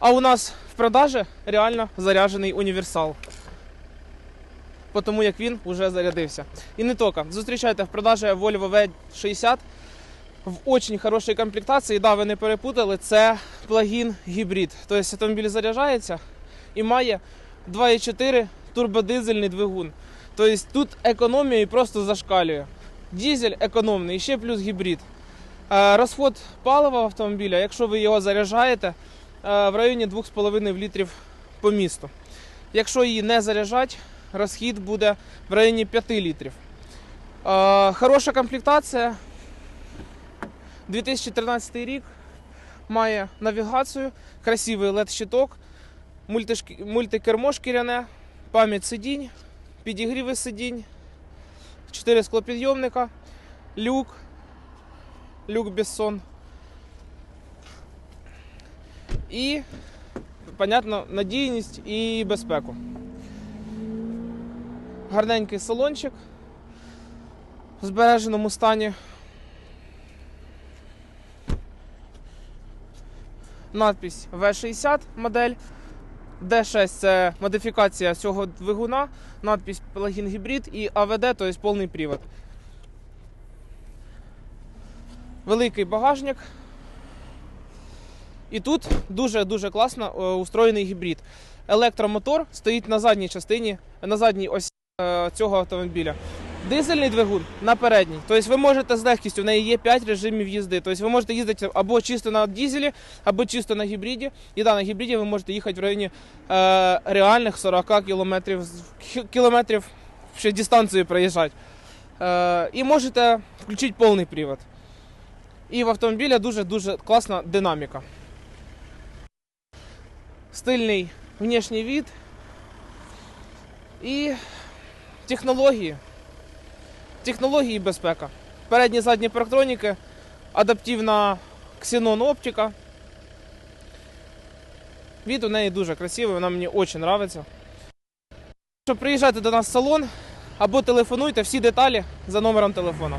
А у нас в продажі реально заряджений універсал. По тому як він вже зарядився. І не тільки. Зустрічайте в продажі Volvo V60 в очень хорошій комплектації. Да, ви не перепутали, це плагін гібрид. Тобто автомобіль заряджається і має 2,4 турбодизельний двигун. Тобто тут економія просто зашкалює. Дізель економний, і ще плюс гібрид. Е, Розход палива автомобіля, якщо ви його заряджаєте, в районі 2,5 літрів по місту. Якщо її не заряджати, розхід буде в районі 5 літрів. Е, Хороша комплектація. 2013 рік має навігацію, красивий LED-щиток, мультишк- мультикермо шкіряне, пам'ять сидінь, підігріви сидінь, 4 склопідйомника, люк, люк Бессон. І, понятно, надійність і безпеку. Гарненький салончик в збереженому стані. Надпись V60 модель. D6 це модифікація цього двигуна, надпись плагін гібрид і АВД, тобто повний привод. Великий багажник. І тут дуже-дуже класно е, устроєний гібрид. Електромотор стоїть на задній частині, на задній осі е, цього автомобіля. Дизельний двигун на передній. Тобто ви можете з легкістю, в неї є 5 режимів їзди. Тобто ви можете їздити або чисто на дізелі, або чисто на гібриді. І да, на гібриді ви можете їхати в районі е, реальних 40 кілометрів, кілометрів ще дистанцію проїжджати. Е, і можете включити повний привод. І в автомобіля дуже-дуже класна динаміка. Стильний внешній від. І технології. Технології і безпека. Передні задні парктроніки, адаптивна ксенон оптика. Від у неї дуже красивий, вона мені дуже подобається. Щоб приїжджати до нас в салон або телефонуйте всі деталі за номером телефону.